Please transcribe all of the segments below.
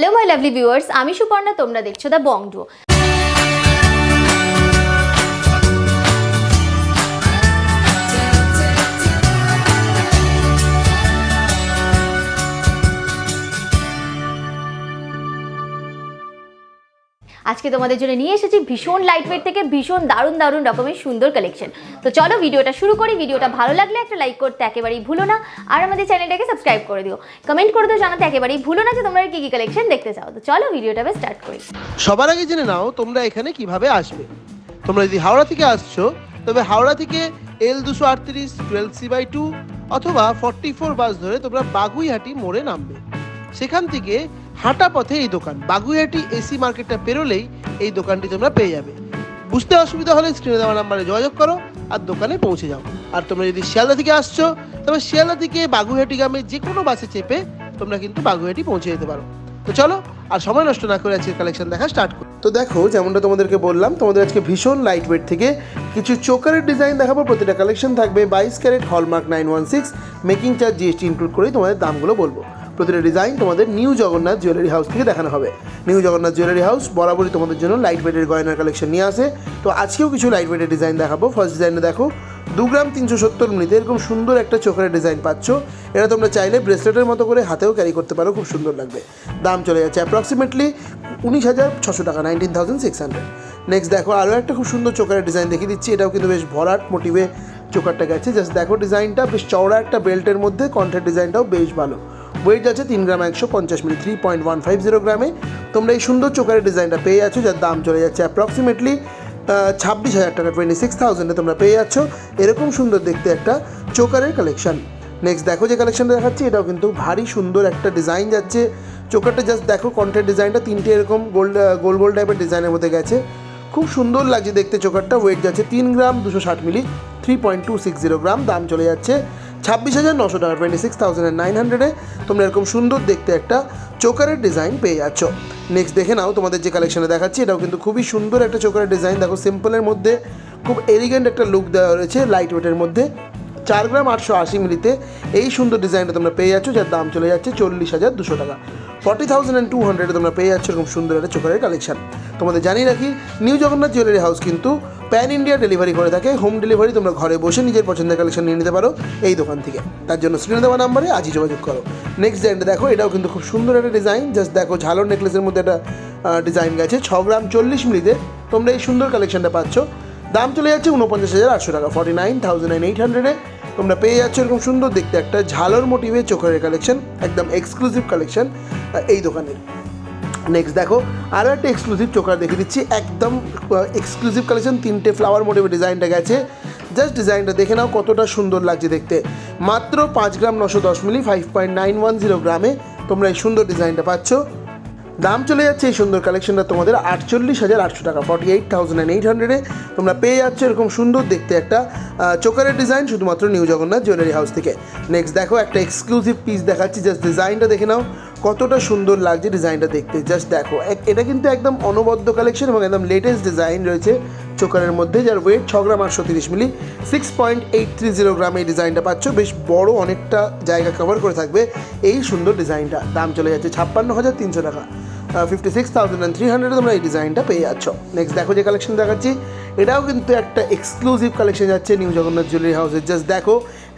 Hello my lovely viewers আমি সুপর্ণা তোমরা দেখছ দ্য বংডু আজকে তোমাদের জন্য নিয়ে এসেছি ভীষণ লাইট ওয়েট থেকে ভীষণ দারুণ দারুণ রকমের সুন্দর কালেকশন তো চলো ভিডিওটা শুরু করি। ভিডিওটা ভালো লাগলে একটা লাইক করতে একেবারেই ভুলো না। আর আমাদের চ্যানেলটাকে সাবস্ক্রাইব করে দিও। কমেন্ট করে দিও, জানাতে একেবারেই ভুলো না যে তোমরা কী কী কালেকশন দেখতে চাও। তো চলো ভিডিওটা স্টার্ট করি। সবার আগে জেনে নাও তোমরা এখানে কীভাবে আসবে। তোমরা যদি হাওড়া থেকে আসছো, তবে হাওড়া থেকে এল দুশো আটত্রিশ টুয়েলভ সি বাই টু অথবা ফর্টি ফোর বাস ধরে তোমরা বাগুইহাটি মোড়ে নামবে। সেখান থেকে হাঁটা পথে এই দোকান। বাগুইহাটি এসি মার্কেটটা পেরোলেই এই দোকানটি তোমরা পেয়ে যাবে। বুঝতে অসুবিধা হলে স্ক্রিনে দেওয়া নাম্বারে যোগাযোগ করো আর দোকানে পৌঁছে যাও। আর তোমরা যদি শিয়ালদা থেকে আসছো, তবে শিয়ালদা থেকে বাগুইহাটি গ্রামে যে কোনো বাসে চেপে তোমরা কিন্তু বাগুইহাটি পৌঁছে যেতে পারো। তো চলো আর সময় নষ্ট না করে আজকে কালেকশন দেখা স্টার্ট করি। তো দেখো, যেমনটা তোমাদেরকে বললাম, তোমাদের আজকে ভীষণ লাইট ওয়েট থেকে কিছু চোকারের ডিজাইন দেখাবো। প্রতিটা কালেকশন থাকবে বাইশ carat hallmark nine one six making charge GST include করেই তোমাদের দামগুলো বলব। প্রতিটা ডিজাইন তোমাদের নিউ জগন্নাথ জুয়েলারি হাউস থেকে দেখানো হবে। নিউ জগন্নাথ জুয়েলারি হাউস বরাবরই তোমাদের জন্য লাইট ওয়েটের গয়নার কালেকশন নিয়ে আসে। তো আজকেও কিছু লাইট ওয়েটের ডিজাইন দেখাবো। ফার্স্ট ডিজাইনে দেখো, দু গ্রাম তিনশো সত্তর মিনিটে এরকম সুন্দর একটা চোখের ডিজাইন পাচ্ছ। এটা তোমরা চাইলে ব্রেসলেটের মতো করে হাতেও ক্যারি করতে পারো, খুব সুন্দর লাগবে। দাম চলে যাচ্ছে অ্যাপ্রক্সিমেটলি উনিশ হাজার ছশো টাকা nineteen thousand six hundred next দেখো, আরও একটা খুব সুন্দর চোখের ডিজাইন দেখিয়ে দিচ্ছি। এটাও কিন্তু বেশ ভরাট মোটিভে চোকারটা গেছে। জাস্ট দেখো ডিজাইনটা বেশ চওড়া একটা বেল্টের মধ্যে কন্টেন্ট ডিজাইনটাও বেশ ভালো। ওয়েট আছে তিন গ্রাম একশো পঞ্চাশ milli three point one five zero গ্রামে। তোমরা এই সুন্দর চোকারের ডিজাইনটা পেয়ে যাচ্ছ, যার দাম চলে যাচ্ছে অ্যাপ্রক্সিমেটলি ছাব্বিশ হাজার টাকা টোয়েন্টি সিক্স থাউজেন্ডে তোমরা পেয়ে যাচ্ছ। এরকম সুন্দর দেখতে একটা চোকারের কালেকশন নেক্সট দেখো যে কালেকশনটা দেখাচ্ছি, এটাও কিন্তু ভারী সুন্দর একটা ডিজাইন যাচ্ছে। চোকারটা জাস্ট দেখো কন্টেন্ট ডিজাইনটা তিনটে এরকম গোল্ড গোল গোল টাইপের ডিজাইনের মধ্যে গেছে। খুব সুন্দর লাগছে দেখতে চোকারটা ওয়েট যাচ্ছে তিন গ্রাম দুশো ষাট milli three point two six zero gram, দাম চলে যাচ্ছে। ছাব্বিশ হাজার নশো টাকা টোয়েন্টি সিক্স থাউজেন্ড নাইন হান্ড্রেডে তোমরা এরকম সুন্দর দেখতে একটা চোকারের ডিজাইন পেয়ে যাচ্ছ। নেক্সট দেখে নাও তোমাদের যে কালেকশনে দেখাচ্ছি, এটাও কিন্তু খুবই সুন্দর একটা চোকারের ডিজাইন। দেখো সিম্পলের মধ্যে খুব এলিগেন্ট একটা লুক দেওয়া রয়েছে লাইট ওয়েটের মধ্যে। চার গ্রাম আটশো আশি মিলিতে এই সুন্দর ডিজাইনটা তোমরা পেয়ে যাচ্ছ, যার দাম চলে যাচ্ছে চল্লিশ হাজার দুশো টাকা। ফর্টি থাউজেন্ড অ্যান্ড টু হান্ড্রেডে তোমরা পেয়ে যাচ্ছ এরকম সুন্দর একটা চোখের কালেকশন তোমাদের জানিয়ে রাখি নিউ জগন্নাথ জুয়েলারি হাউস কিন্তু প্যান ইন্ডিয়া ডেলিভারি করে থাকে। হোম ডেলিভারি তোমরা ঘরে বসে নিজের পছন্দের কালেকশন নিয়ে নিতে পারো এই দোকান থেকে। তার জন্য স্ক্রিনে দেওয়া নাম্বারে আজই যোগাযোগ করো। নেক্সট ডিজাইনটা দেখো, এটাও কিন্তু খুব সুন্দর একটা ডিজাইন জাস্ট দেখো ঝালর নেকলেসের মধ্যে একটা ডিজাইন গেছে। ছ গ্রাম চল্লিশ মিলিতে তোমরা এই সুন্দর কালেকশনটা পাচ্ছ। দাম চলে যাচ্ছে উনপঞ্চাশ হাজার আটশো টাকা। Forty nine thousand nine eight হান্ড্রেডে তোমরা পেয়ে যাচ্ছ এরকম সুন্দর দেখতে একটা ঝালর মোটিভে চোখের কালেকশন একদম এক্সক্লুসিভ কালেকশন এই দোকানের। নেক্সট দেখো আরও একটা এক্সক্লুসিভ চোকার দেখে দিচ্ছি। একদম এক্সক্লুসিভ কালেকশন তিনটে ফ্লাওয়ার মোটিভে ডিজাইনটা গেছে। জাস্ট ডিজাইনটা দেখে নাও, কতটা সুন্দর লাগছে দেখতে। মাত্র পাঁচ গ্রাম নশো দশ milli five point nine one zero গ্রামে তোমরা এই সুন্দর ডিজাইনটা পাচ্ছ। দাম চলে যাচ্ছে এই সুন্দর কালেকশনটা তোমাদের আটচল্লিশ হাজার আটশো টাকা forty eight thousand and eight হান্ড্রেডে তোমরা পেয়ে যাচ্ছ এরকম সুন্দর দেখতে একটা চোকারের ডিজাইন শুধুমাত্র নিউ জগন্নাথ জুয়েলারি হাউস থেকে। নেক্সট দেখো, একটা এক্সক্লুসিভ পিস দেখাচ্ছি জাস্ট ডিজাইনটা দেখে নাও। কতটা সুন্দর লাগছে ডিজাইনটা দেখতে। জাস্ট দেখো এটা কিন্তু একদম অনবদ্য কালেকশন এবং একদম লেটেস্ট ডিজাইন রয়েছে চোকারের মধ্যে, যার ওয়েট ছ গ্রাম আটশো তিরিশ milli six point eight three zero gram এই ডিজাইনটা পাচ্ছ। বেশ বড় অনেকটা জায়গা কভার করে থাকবে এই সুন্দর ডিজাইনটা দাম চলে যাচ্ছে ছাপ্পান্ন হাজার তিনশো টাকা। Fifty six thousand and three hundred তোমরা এই ডিজাইনটা পেয়ে যাচ্ছ। নেক্সট দেখো যে কালেকশন দেখাচ্ছি, এটাও কিন্তু একটা এক্সক্লুসিভ কালেকশন যাচ্ছে নিউ জগন্নাথ জুয়েলারি হাউসের জাস্ট দেখো,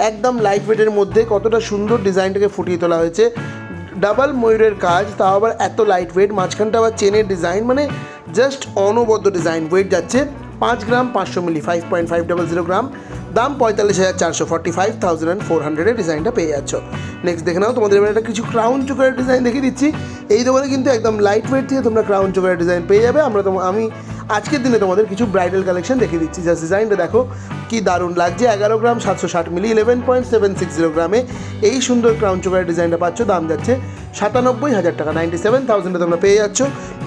একদম লাইট ওয়েটের মধ্যে কতটা সুন্দর ডিজাইনটাকে ফুটিয়ে তোলা হয়েছে। ডাবল ময়ূরের কাজ, তাও আবার এত লাইট ওয়েট মাঝখানটা আবার চেনের ডিজাইন মানে জাস্ট অনবদ্য ডিজাইন ওয়েট যাচ্ছে পাঁচ গ্রাম পাঁচশো milli five point five double zero গ্রাম। দাম পঁয়তাল্লিশ হাজার চারশো forty five thousand and four হান্ড্রেডের ডিজাইনটা পেয়ে যাচ্ছ। নেক্সট দেখে নাও, তোমাদের এবার একটা কিছু ক্রাউন চোকারের ডিজাইন দেখিয়ে দিচ্ছি। এই দোকানে কিন্তু একদম লাইট ওয়েট থেকে তোমরা ক্রাউন চোকারের ডিজাইন পেয়ে যাবে। আমরা আমি আজকের দিনে তোমাদের কিছু ব্রাইডাল কালেকশন দেখিয়ে দিচ্ছি। জাস্ট ডিজাইনটা দেখো, কি দারুণ লাগছে। এগারো গ্রাম, সাতশো ষাট milli eleven point seven six zero গ্রামে। এই সুন্দর ক্রাউন চোকারের ডিজাইনটা পাচ্ছ, দাম যাচ্ছে সাতানব্বই হাজার টাকা নাইনটি সেভেন থাউজেন্ডে তোমরা পেয়ে যাচ্ছ।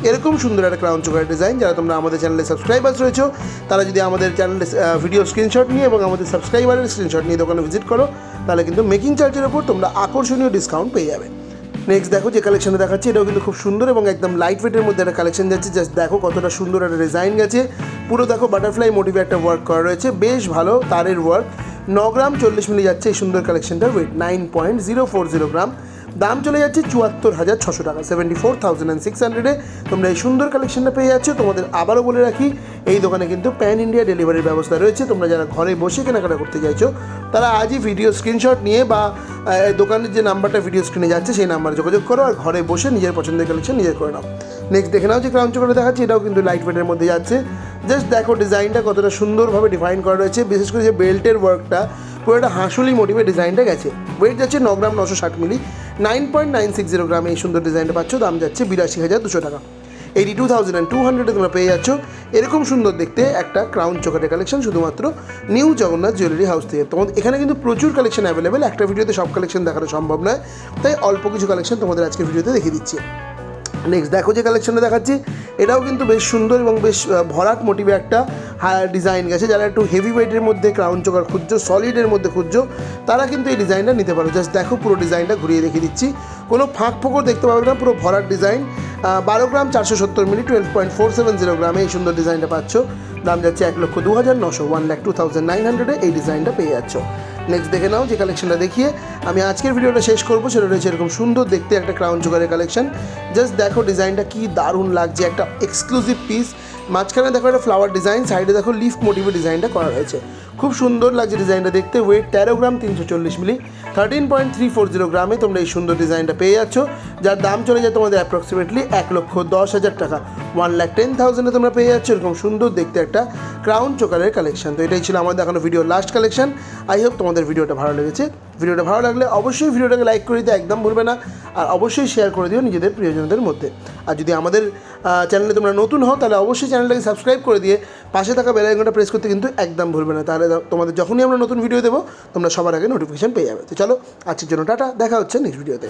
এরকম সুন্দর একটা ক্রাউন চোকারের ডিজাইন যারা তোমরা আমাদের চ্যানেলে সাবস্ক্রাইবার্স রয়েছো, তারা যদি আমাদের চ্যানেলে ভিডিও স্ক্রিনশট নিয়ে এবং আমাদের সাবস্ক্রাইবারের স্ক্রিনশট নিয়ে দোকানে ভিজিট করো, তাহলে কিন্তু মেকিং চার্জের ওপর তোমরা আকর্ষণীয় ডিসকাউন্ট পেয়ে যাবে। নেক্সট দেখো যে কালেকশনে দেখাচ্ছি, এটাও কিন্তু খুব সুন্দর এবং একদম লাইট ওয়েটের মধ্যে একটা কালেকশন যাচ্ছে। জাস্ট দেখো কতটা সুন্দর একটা ডিজাইন গেছে। পুরো দেখো বাটারফ্লাই মোটিভে একটা ওয়ার্ক করা রয়েছে। বেশ ভালো তারের ওয়ার্ক ন গ্রাম চল্লিশ মিলি যাচ্ছে এই সুন্দর কালেকশনটার weight nine point zero four zero gram. দাম চলে যাচ্ছে চুয়াত্তর হাজার ছশো টাকা। Seventy four thousand and six হান্ড্রেডে তোমরা এই সুন্দর কালেকশনটা পেয়ে যাচ্ছ। তোমাদের আবারও বলে রাখি এই দোকানে কিন্তু প্যান ইন্ডিয়া ডেলিভারির ব্যবস্থা রয়েছে। তোমরা যারা ঘরে বসে কেনাকাটা করতে চাইছো, তারা আজই ভিডিও স্ক্রিনশট নিয়ে বা দোকানের যে নাম্বারটা ভিডিও স্ক্রিনে যাচ্ছে, সেই নাম্বারে যোগাযোগ করো আর ঘরে বসে নিজের পছন্দের কালেকশন নিজের করে নাও। নেক্সট দেখে নাও যে ক্রাউন চোখে দেখাচ্ছি, এটাও কিন্তু লাইট ওয়েটের মধ্যে যাচ্ছে। জাস্ট দেখো ডিজাইনটা কতটা সুন্দরভাবে ডিফাইন করা রয়েছে। বিশেষ করে যে বেল্টের ওয়ার্কটা পুরো একটা হাঁসুলি মোটিভে ডিজাইনটা গেছে। ওয়েট যাচ্ছে ন গ্রাম নশো ষাট milli nine point nine six zero গ্রামে এই সুন্দর ডিজাইনটা পাচ্ছ, দাম যাচ্ছে বিরাশি হাজার দুশো টাকা। Eighty two thousand and two হান্ড্রেডে তোমরা পেয়ে যাচ্ছ। এরকম সুন্দর দেখতে একটা ক্রাউন চোকারের কালেকশন শুধুমাত্র নিউ জগন্নাথ জুয়েলারি হাউস থেকে। তোমাদের এখানে কিন্তু প্রচুর কালেকশন অ্যাভেলেবেল একটা ভিডিওতে সব কালেকশন দেখানো সম্ভব নয়। তাই অল্প কিছু কালেকশন তোমাদের আজকে ভিডিওতে দেখিয়ে দিচ্ছি। নেক্সট দেখো যে কালেকশনটা দেখাচ্ছি। এটাও কিন্তু বেশ সুন্দর এবং বেশ ভরাট মোটিভে একটা হায়ার ডিজাইন গেছে। যারা একটু হেভি ওয়েটের মধ্যে ক্রাউন চোকার খুঁজছো সলিডের মধ্যে খুঁজছো, তারা কিন্তু এই ডিজাইনটা নিতে পারো। জাস্ট দেখো পুরো ডিজাইনটা ঘুরিয়ে দেখিয়ে দিচ্ছি। কোনো ফাঁক ফোকর দেখতে পাবে না, পুরো ভরাট ডিজাইন বারো গ্রাম চারশো সত্তর milli twelve point four seven zero গ্রামে এই সুন্দর ডিজাইনটা পাচ্ছ। দাম যাচ্ছে এক লক্ষ দু হাজার নশো one lakh two thousand nine হান্ড্রেডে এই ডিজাইনটা পেয়ে যাচ্ছ। নেক্সট দেখে নাও যে কালেকশনটা দেখিয়ে আমি আজকের ভিডিওটা শেষ করব। সেটা রয়েছে এরকম সুন্দর দেখতে একটা ক্রাউন চোকারের কালেকশন জাস্ট দেখো ডিজাইনটা কি দারুণ লাগছে, একটা এক্সক্লুসিভ পিস মাঝখানে দেখো একটা ফ্লাওয়ার ডিজাইন সাইডে দেখো লিফ মোটিভে ডিজাইনটা করা রয়েছে। খুব সুন্দর লাগছে ডিজাইনটা দেখতে। ওয়েট তেরো গ্রাম, তিনশো চল্লিশ milli. Thirteen point three four zero গ্রামে তোমরা এই সুন্দর ডিজাইনটা পেয়ে যাচ্ছ। যার দাম চলে যায় তোমাদের অ্যাপ্রক্সিমেটলি এক লক্ষ দশ হাজার টাকা। ওয়ান লাখ টেন থাউজেন্ডে তোমরা পেয়ে যাচ্ছ এরকম সুন্দর দেখতে একটা ক্রাউন চোকারের কালেকশন তো এটাই ছিল আমাদের দেখানো video last collection I hope তোমাদের ভিডিওটা ভালো লেগেছে। ভিডিওটা ভালো লাগলে অবশ্যই ভিডিওটাকে লাইক করে দিতে একদম ভুলবে না। আর অবশ্যই শেয়ার করে দিও নিজেদের প্রিয়জনদের মধ্যে। আর যদি আমাদের চ্যানেলে তোমরা নতুন হও, তাহলে অবশ্যই চ্যানেলটাকে সাবস্ক্রাইব করে দিয়ে পাশে থাকা বেল আইকনটা প্রেস করতে কিন্তু একদম ভুলবে না। তাহলে তোমাদের যখনই আমরা নতুন ভিডিও দেবো, তোমরা সবার আগে নোটিফিকেশান পেয়ে যাবে। তো চলো, আজকের জন্য টাটা, দেখা হচ্ছে নেক্সট ভিডিওতে